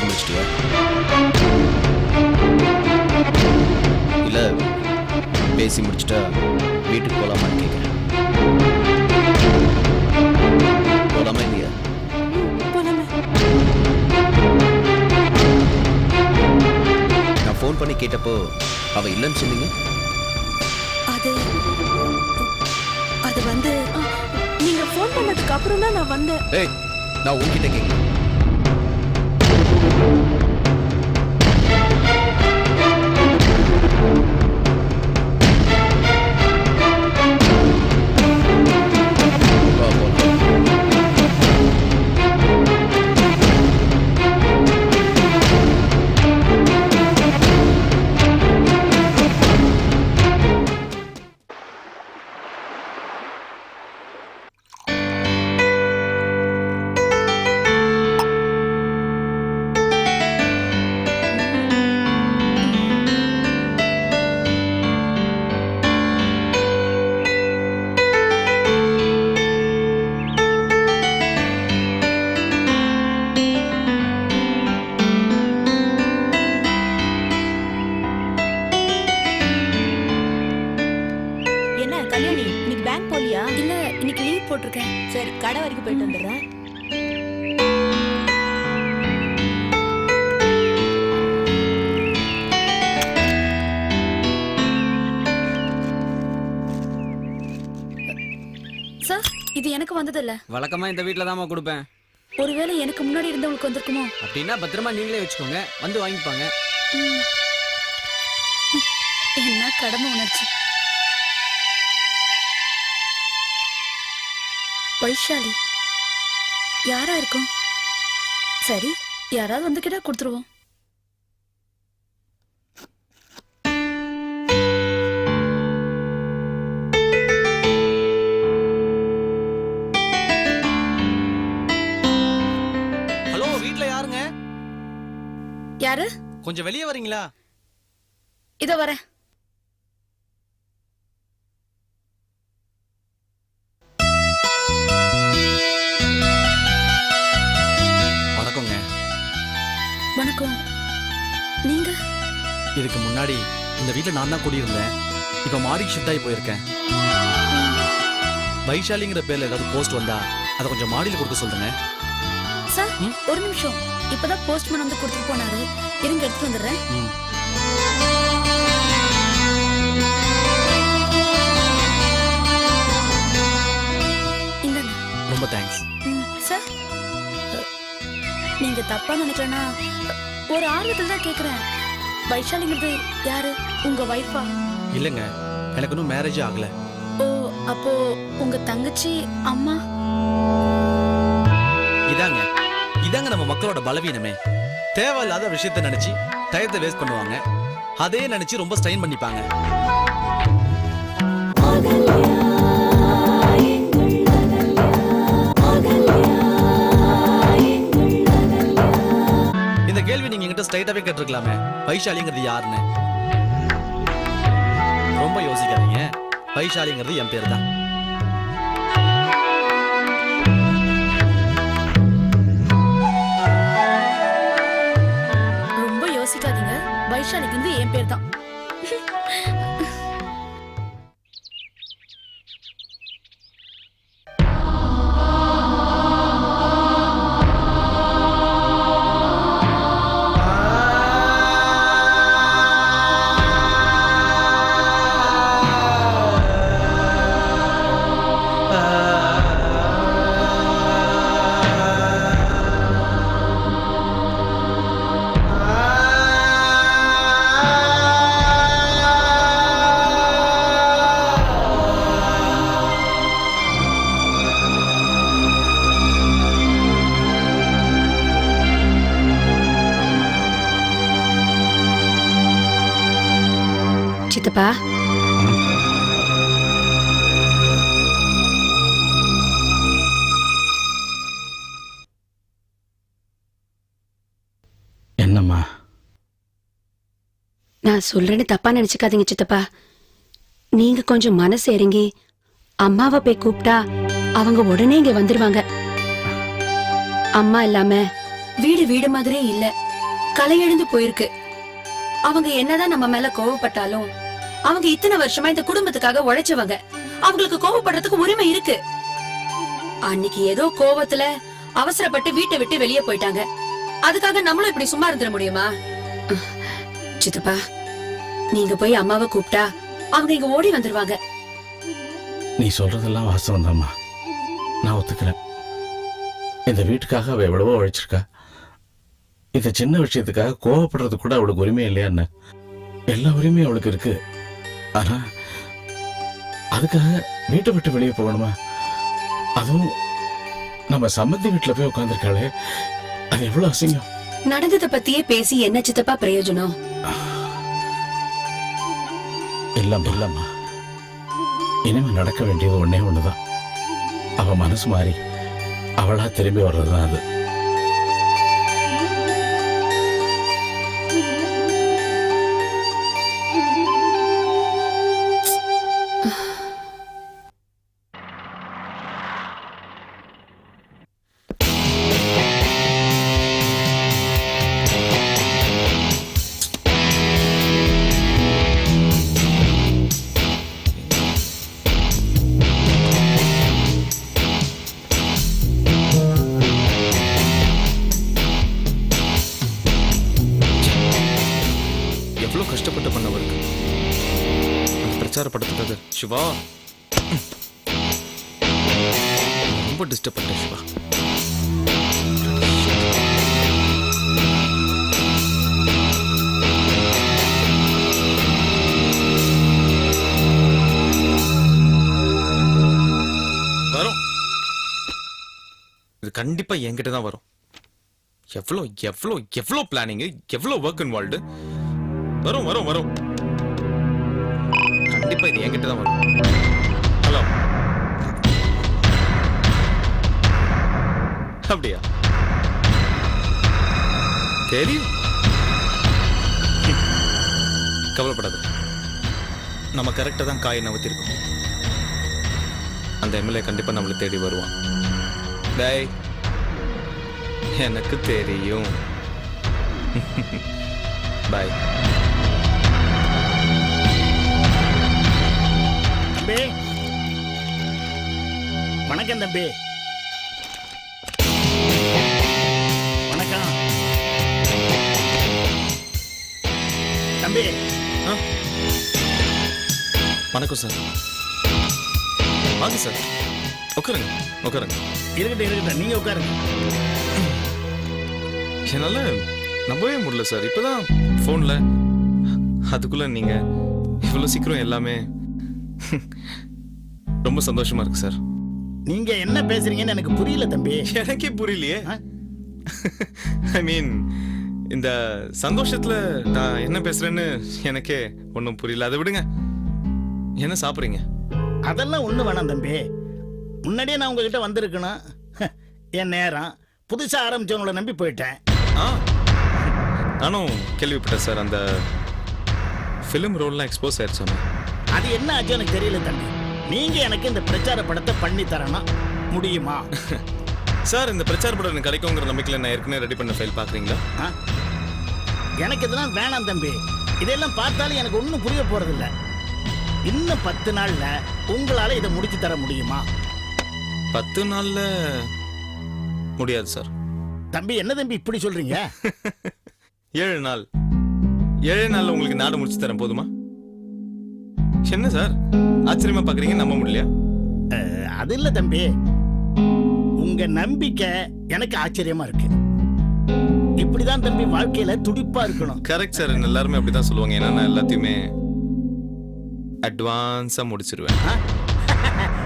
பேசி முடிச்சிட்டியா இல்லை பேசி முடிச்சுட்டா வீட்டுக்கு போகலாமா கேட்குறேன் போகலாமா இல்லையா? நான் ஃபோன் பண்ணி கேட்டப்போ அவள் இல்லைன்னு சொன்னீங்க? அது அது வந்து நீங்க ஃபோன் பண்ணதுக்கு அப்புறம் தான் நான் வந்தேன். ஏய் நான் உங்ககிட்ட கேட்கல வந்துடுறேன் சார் இது எனக்கு வந்ததில்ல. வழக்கமா இந்த வீட்ல தாம்மா கொடுப்பேன். ஒருவேளை எனக்கு முன்னாடி இருந்தவங்களுக்கு வந்திருக்குமோ? அப்படின்னா பத்திரமா நீங்களே வச்சுக்கோங்க. வந்து வாங்கிப்பாங்க. ம். என்ன கடமை உணர்ச்சி. வைஷாலி யாரா இருக்கும்? சரி யாராவது வந்துக்கிட்டா கொடுத்துருவோம். ஹலோ வீட்ல யாருங்க? யாரு? கொஞ்சம் வெளியே வரீங்களா? இதோ வரேன். வணக்கம். நீங்க? இதுக்கு முன்னாடி இந்த வீட்டில் நான் தான் குடியிருந்தேன். இப்போ மாடிக்கு ஷிஃப்ட் ஆகி போயிருக்கேன். வைஷாலிங்கிற பேர்ல ஏதாவது போஸ்ட் வந்தா அதை கொஞ்சம் மாடியில் கொடுக்க சொல்லுங்க. சார்? ஒரு நிமிஷம். இப்பதான் போஸ்ட்மேன் வந்து கொடுத்துட்டு போனாரு. இருங்க எடுத்துட்டு வந்துடுறேன். ரொம்ப தேங்க்ஸ் நீங்க தப்பா நினைக்கலனா ஒரு ஆர்வத்தில் தான் கேக்குறேன். வைஷாலிங்கிறது யாரு? உங்க வைஃபா இல்லைங்க. எனக்கு இன்னும் மேரேஜே ஆகல. ஓ அப்போ உங்க தங்கச்சி அம்மா? இதாங்க. இதாங்க நம்ம மக்களோட பலவீனமே. தேவையில்லாத விஷயத்தை நினைச்சு டயத்தை வேஸ்ட் பண்ணுவாங்க. அதே நினைச்சு ரொம்ப ஸ்ட்ரெயின் பண்ணிப்பாங்க. கிட்ட ஸ்ட்ரைட்டாவே கேட்டிருக்கலாமே. வைஷாலிங்கிறது யாருன்னு? ரொம்ப யோசிக்காதீங்க. வைஷாலிங்கிறது என் பேர் தான் சித்தப்பா என்னம்மா? நான் சொல்றேன்னு தப்பா நினைச்சுக்காதீங்க சித்தப்பா. நீங்க கொஞ்சம் மனசு இறங்கி அம்மாவை போய் கூப்பிட்டா அவங்க உடனே இங்க வந்துருவாங்க. அம்மா இல்லாம வீடு வீடு மாதிரியே இல்ல. களை எழுந்து போயிருக்கு. அவங்க என்னதான் நம்ம மேல கோவப்பட்டாலும் அவங்க இத்தனை வருஷமா இந்த குடும்பத்துக்காக உழைச்சவங்க. அவங்களுக்கு கோவப்படுறதுக்கு உரிமை இருக்கு. அன்னைக்கு ஏதோ கோவத்துல அவசரப்பட்டு வீட்டை விட்டு வெளியே போயிட்டாங்க. அதுக்காக நம்மளும் இப்படி சும்மா இருந்துட முடியுமா? சித்தப்பா நீங்க போய் அம்மாவை கூப்பிட்டா அவங்க இங்க ஓடி வந்துருவாங்க. நீ சொல்றதெல்லாம் வாசம் தாம்மா நான் ஒத்துக்கிறேன். இந்த வீட்டுக்காக அவ எவ்வளவோ உழைச்சிருக்கா. இந்த சின்ன விஷயத்துக்காக கோவப்படுறது கூட அவளுக்கு உரிமை இல்லையா என்ன எல்லா உரிமையும் அவளுக்கு இருக்கு. ஆனா அதுக்காக வீட்டை விட்டு வெளியே போகணுமா? அதுவும் நம்ம சம்மந்தி வீட்டுல போய் உட்காந்துருக்காளே அது எவ்வளவு அசிங்கம். நடந்தத பத்தியே பேசி என்ன சித்தப்பா பிரயோஜனம்? இல்லம்மா இல்லம்மா. இனிமே நடக்க வேண்டியது ஒண்ணே ஒண்ணுதான். அவ மனசு மாறி அவளா திரும்பி வர்றதுதான் அது. சிவா. ரொம்ப டிஸ்டர்ப் பண்ணிட்டேன் சிவா. வரும். இது கண்டிப்பா என்கிட்ட தான் வரும். எவ்வளோ எவ்வளோ எவ்வளோ பிளானிங் எவ்வளோ ஒர்க் இன்வால்வ்டு வரும் வரும் வரும். கண்டிப்பா இது என்கிட்ட தான் வரும். ஹலோ அப்படியா? தெரியும். கவலைப்படாது. நம்ம கரெக்டாக தான் காயை நவத்திருக்கோம். அந்த எம்எல்ஏ கண்டிப்பாக நம்மளை தேடி வருவான். டேய் எனக்கு தெரியும். பாய் தம்பி. வணக்கம் தம்பி. வணக்கம். தம்பி. வணக்கம் சார். வாங்க சார். உட்காருங்க உட்காருங்க. இருக்கட்டும் இருக்கட்டும். நீங்க உட்காருங்க. என்னால நம்பவே முடியல சார். இப்பதான் ஃபோன்ல அதுக்குள்ள நீங்க இவ்வளவு சீக்கிரம் எல்லாமே ரொம்ப சந்தோஷமா இருக்கு சார். நீங்க என்ன பேசுறீங்கன்னு எனக்கு புரியல தம்பி. எனக்கே புரியலையே? ஐ மீன் இந்த சந்தோஷத்துல நான் என்ன பேசுறேன்னு எனக்கே ஒன்றும் புரியல. அதை விடுங்க. என்ன சாப்பிட்றீங்க? அதெல்லாம் ஒண்ணு வேணாம் தம்பி. முன்னாடியே நான் உங்ககிட்ட வந்திருக்கணும் என் நேரம். புதுசா ஆரம்பிச்சவங்கள நம்பி போயிட்டேன். ஆ. நானும் கேள்விப்பட்டேன் சார். அந்த ஃபிலிம் ரோல்லாம் எக்ஸ்போஸ் ஆயிடுச்சாமே அது என்ன ஆச்சு எனக்கு தெரியல தம்பி. நீங்க எனக்கு இந்த பிரச்சார படத்தை பண்ணி தரணும் முடியுமா? சார் இந்த பிரச்சார படம் எனக்கு கிடைக்குங்கிற நம்பிக்கையில் நான் ஏற்கனவே ரெடி பண்ண ஃபைல் பார்க்குறீங்களா? ஆ? எனக்கு இதெல்லாம் வேணாம் தம்பி. இதெல்லாம் பார்த்தாலும் எனக்கு ஒன்றும் புரிய போறதில்ல. இன்னும் பத்து நாள்ல உங்களால இதை முடிச்சு தர முடியுமா? பத்து நாளில் முடியாது சார். தம்பி என்ன தம்பி இப்படி சொல்றீங்க? ஏழு நாள். ஏழு நாள்ல உங்களுக்கு நாடு முடிச்சு தரேன் போதுமா? என்ன சார்? ஆச்சரியமா பார்க்குறீங்க நம்ப முடியலையா? அஹ், அது இல்ல தம்பி. உங்க நம்பிக்கை எனக்கு ஆச்சரியமா இருக்கு. இப்படிதான் தம்பி வாழ்க்கையில துடிப்பா இருக்கணும். கரெக்ட் சார் எல்லாருமே அப்படி தான் சொல்லுவாங்க. ஏன்னா நான் எல்லாத்தையுமே அட்வான்ஸாக முடிச்சிருவேன்.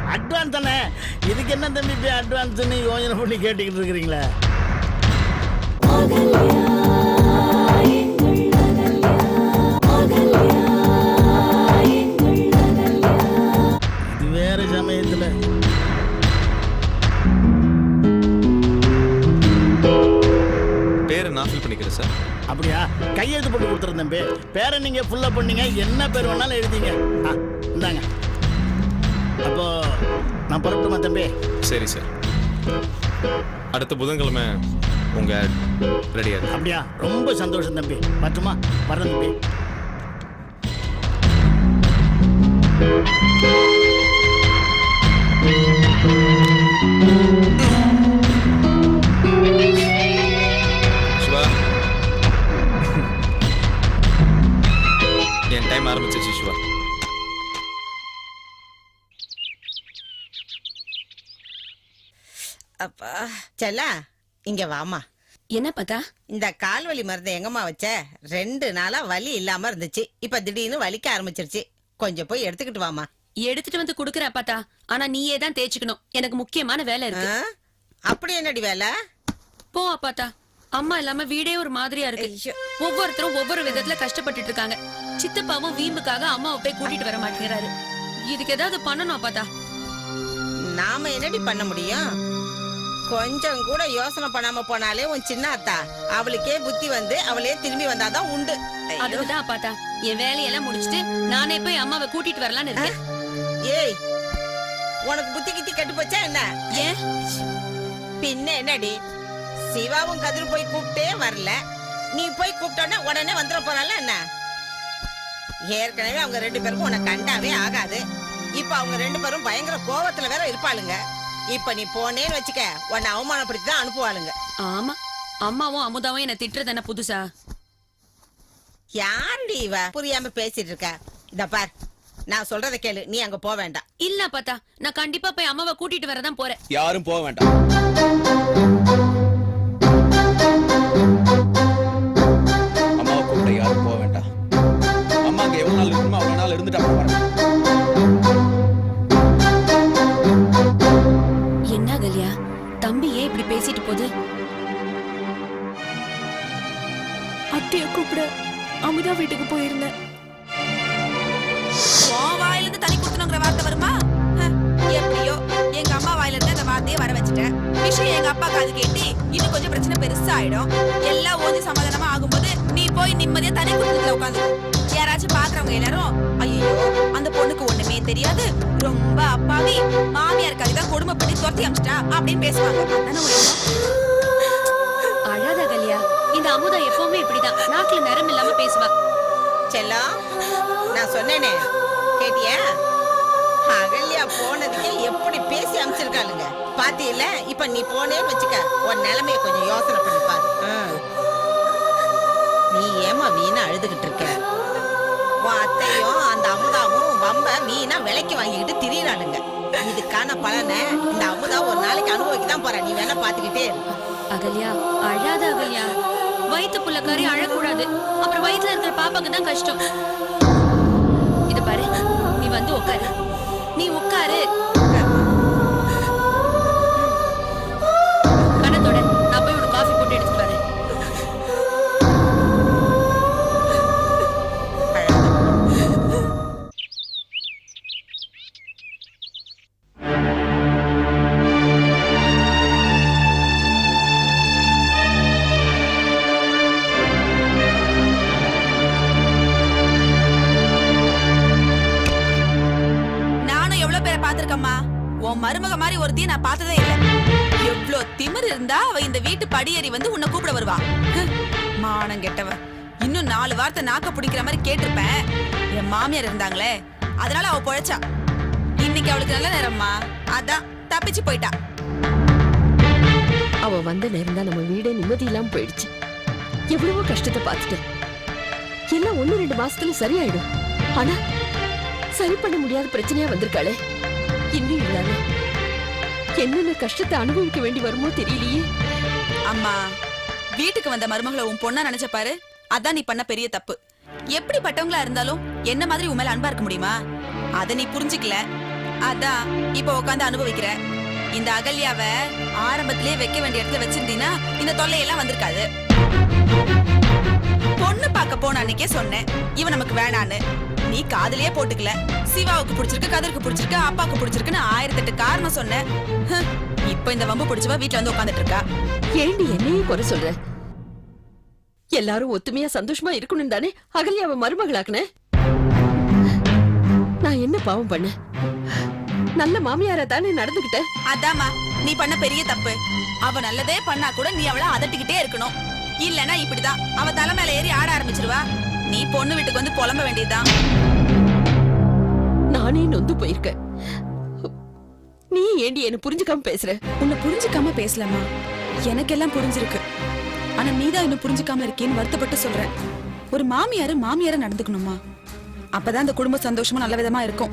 அட்வான்ஸ் தானே? இதுக்கு என்ன தம்பி அட்வான்ஸ்னு யோசனை பண்ணி கேட்டுக்கிட்டு இருக்கிறீங்களா? கொடுத்துருந்தேன் சார். அப்படியா? கையெழுத்து போட்டு கொடுத்துருந்தேன் பேரை நீங்கள் ஃபுல்லாக பண்ணீங்க. என்ன பேர் வேணாலும் எழுதிங்க. ஆ இந்தாங்க. அப்போ நான் புறப்பட்டுமா தம்பி? சரி சார். அடுத்த புதன்கிழமை உங்க ரெடியா அப்படியா? ரொம்ப சந்தோஷம் தம்பி. பத்துமா? வரேன் தம்பி. Thank you. ஆரம்பிச்சிருச்சு சிவா. அப்பா செல்லா இங்க வாமா என்ன பார்த்தா? இந்த கால் வலி மருந்து எங்கம்மா வச்ச? ரெண்டு நாளா வலி இல்லாம இருந்துச்சு. இப்ப திடீர்னு வலிக்க ஆரம்பிச்சிருச்சு. கொஞ்சம் போய் எடுத்துக்கிட்டு வாமா எடுத்துட்டு வந்து குடுக்கற பார்த்தா. ஆனா நீயே தான் தேய்ச்சுக்கணும். எனக்கு முக்கியமான வேலை இருக்கு? அப்படி என்னடி வேலை? போ அப்பாத்தா அம்மா இல்லாம வீடே ஒரு மாதிரியா இருக்கு. ஒவ்வொருத்தரும் ஒவ்வொரு விதத்துல கஷ்டப்பட்டுட்டு இருக்காங்க. சித்தப்பாவும் வீம்புக்காக அம்மாவை போய் கூட்டிட்டு வர மாட்டேங்கிறாரு. இதுக்கு ஏதாவது பண்ணணும் அப்பாத்தா நாம என்னடி பண்ண முடியும்? கொஞ்சம் கூட யோசனை பண்ணாம போனாலே உன் சின்ன அத்தா. அவளுக்கே புத்தி வந்து அவளே திரும்பி வந்தாதான் உண்டு. ஐயோ. அதுக்குதான் அப்பாத்தா என் வேலையெல்லாம் முடிச்சிட்டு நானே போய் அம்மாவை கூட்டிட்டு வரலான்னு இருக்கேன். ஏய் உனக்கு புத்தி கித்தி கெட்டு போச்சா என்ன? ஏன்? பின்ன என்னடி? சிவாவும் கதிர் போய் கூப்பிட்டே வரல. நீ போய் கூப்பிட்டோன்னா உடனே வந்துட போறால என்ன? ஏற்கனவே அவங்க ரெண்டு பேருக்கும் உன்னை கண்டாவே ஆகாது. இப்ப அவங்க ரெண்டு பேரும் பயங்கர கோவத்துல வேற இருப்பாளுங்க. இப்ப நீ போனேன்னு வச்சுக்க உன்னை அவமானப்படுத்தி தான் அனுப்புவாளுங்க. ஆமா. அம்மாவும் அமுதாவும் என்ன திட்டுறது என்ன புதுசா? யாருடி இவ? புரியாம பேசிட்டு இருக்க. இத பார் நான் சொல்றத கேளு. நீ அங்க போக வேண்டாம். இல்ல அப்பாத்தா நான் கண்டிப்பா போய் அம்மாவை கூட்டிட்டு வரதான் போறேன். யாரும் போக வேண்டாம். அங்க எவ்வளவு நாள் இருந்துட்டு அப்புறம் வரேன். என்ன கல்யா? தம்பி ஏன் இப்படி பேசிட்டு போகுது? அத்தைய கூப்பிட அமுதா வீட்டுக்கு போயிருந்தேன். உன் வாயில இருந்து தனி கொடுத்தணுங்கிற வார்த்தை வருமா? ஹ, எப்படியோ எங்க அம்மா வாயில இருந்து அந்த வார்த்தையை வர வச்சுட்டேன். விஷயம் எங்க அப்பா காது கேட்டு இன்னும் கொஞ்சம் பிரச்சனை பெருசா ஆயிடும் எல்லாம் ஓதி சமாதானமா ஆகும்போது நீ போய் நிம்மதியா தனி குடும்பத்துல உட்காந்து யாராச்சும் பாக்குறவங்க எல்லாரும் ஐயோ அந்த பொண்ணுக்கு ஒண்ணுமே தெரியாது. ரொம்ப அப்பாவி. மாமியாருக்காக தான் கொடுமை பண்ணி துரத்தி அமிச்சிட்டா அப்படின்னு பேசுவாங்க? அழாத கல்யா. இந்த அமுதா எப்பவுமே இப்படிதான். நாக்குல நிறம் இல்லாம பேசுவா. செல்லம் நான் சொன்னேனே. கேட்டியா? அகல்யா போனதுக்கே எப்படி பேசி அமிச்சிருக்காளுங்க? பாத்தியில? இப்ப நீ போனேன்னு வச்சுக்க உன் நிலைமைய கொஞ்சம் யோசனை பண்ணி பாரு. ஆ. நீ ஏமா வீணா அழுதுகிட்டு இருக்க? உன் அத்தையும் அந்த அமுதாவும் வம்ப மீனா விலைக்கு வாங்கிக்கிட்டு திரியறாளுங்க இதுக்கான பலனை இந்த அமுதா ஒரு நாளைக்கு அனுபவிக்க தான் போற. நீ வேணா பாத்துக்கிட்டே அகல்யா அழாத அகல்யா. வயித்து புள்ளக்காரி அழக்கூடாது. அப்புறம் வயிற்றுல இருக்கிற பாப்பாக்கு தான் கஷ்டம். இது பாரு நீ வந்து உட்காரு நீ உட்காரு மருமக மாதிரி ஒருத்தையும் நான் பார்த்ததே இல்ல. எவ்ளோ திமிர் இருந்தா அவ இந்த வீட்டு படியேறி வந்து உன்னை கூப்பிட வருவா. மானம் கெட்டவ. இன்னும் நாலு வார்த்தை நாக்க பிடிக்கிற மாதிரி கேட்டிருப்பேன். என் மாமியார் இருந்தாங்களே அதனால அவ பொழைச்சா. இன்னைக்கு அவளுக்கு நல்ல நேரம்மா. அதான் தப்பிச்சு போயிட்டா. அவ வந்த நேரம் தான் நம்ம வீடே நிம்மதி இல்லாம போயிடுச்சு. எவ்வளவோ கஷ்டத்தை பார்த்துட்டு. எல்லாம் ஒண்ணு ரெண்டு மாசத்துல சரியாயிடும். ஆனா சரி பண்ண முடியாத பிரச்சனையா வந்திருக்காளே. இன்னும் இல்லாம என்னென்ன கஷ்டத்தை அனுபவிக்க வேண்டி வருமோ தெரியலையே. அம்மா வீட்டுக்கு வந்த மருமகளை உன் பொண்ணா நினைச்ச பாரு அதான் நீ பண்ண பெரிய தப்பு. எப்படிப்பட்டவங்களா இருந்தாலும் என்ன மாதிரி உன் மேல அன்பா இருக்க முடியுமா? அத நீ புரிஞ்சுக்கல. அதான் இப்ப உட்காந்து அனுபவிக்கிற. இந்த அகல்யாவ ஆரம்பத்திலே வைக்க வேண்டிய இடத்துல வச்சிருந்தீன்னா இந்த தொல்லையெல்லாம் வந்திருக்காது. பொண்ணு பார்க்க போன அன்னைக்கே சொன்னேன் இவன் நமக்கு வேணான்னு. நீ காதுலயே போட்டுக்கல. சிவாவுக்கு பிடிச்சிருக்கு கதிருக்கு பிடிச்சிருக்கு அப்பாவுக்கு பிடிச்சிருக்குன்னு ஆயிரத்தெட்டு காரணம் சொன்னேன் ஹ், இப்ப இந்த வம்பு பிடிச்சவ வீட்டுல வந்து உட்காந்துட்டு இருக்கா ஏண்டி என்னையே குறை சொல்ற? எல்லாரும் ஒத்துமையா சந்தோஷமா இருக்கணும் தானே அகல்யாவ மருமகளாக்குன? நான் என்ன பாவம் பண்ணேன் நல்ல மாமியாரா தானே நடந்துகிட்டேன் அதாம்மா நீ பண்ண பெரிய தப்பு. அவ நல்லதே பண்ணா கூட நீ அவள அதட்டிக்கிட்டே இருக்கணும். இல்லனா இப்படிதான். அவ தலை மேல ஏறி ஆட ஆரம்பிச்சிருவா. நீ பொண்ணு வீட்டுக்கு வந்து புலம்ப வேண்டியதுதான் நானே நொந்து போயிருக்கேன். நீ ஏண்டி என்ன புரிஞ்சுக்காம பேசுற? உன்னை புரிஞ்சுக்காம பேசலாமா? எனக்கெல்லாம் புரிஞ்சிருக்கு. ஆனா நீதான் இன்னும் புரிஞ்சுக்காம இருக்கேன்னு வருத்தப்பட்டு சொல்றேன். ஒரு மாமியார மாமியார நடந்துக்கணுமா? அப்பதான் அந்த குடும்ப சந்தோஷமா நல்ல விதமா இருக்கும்.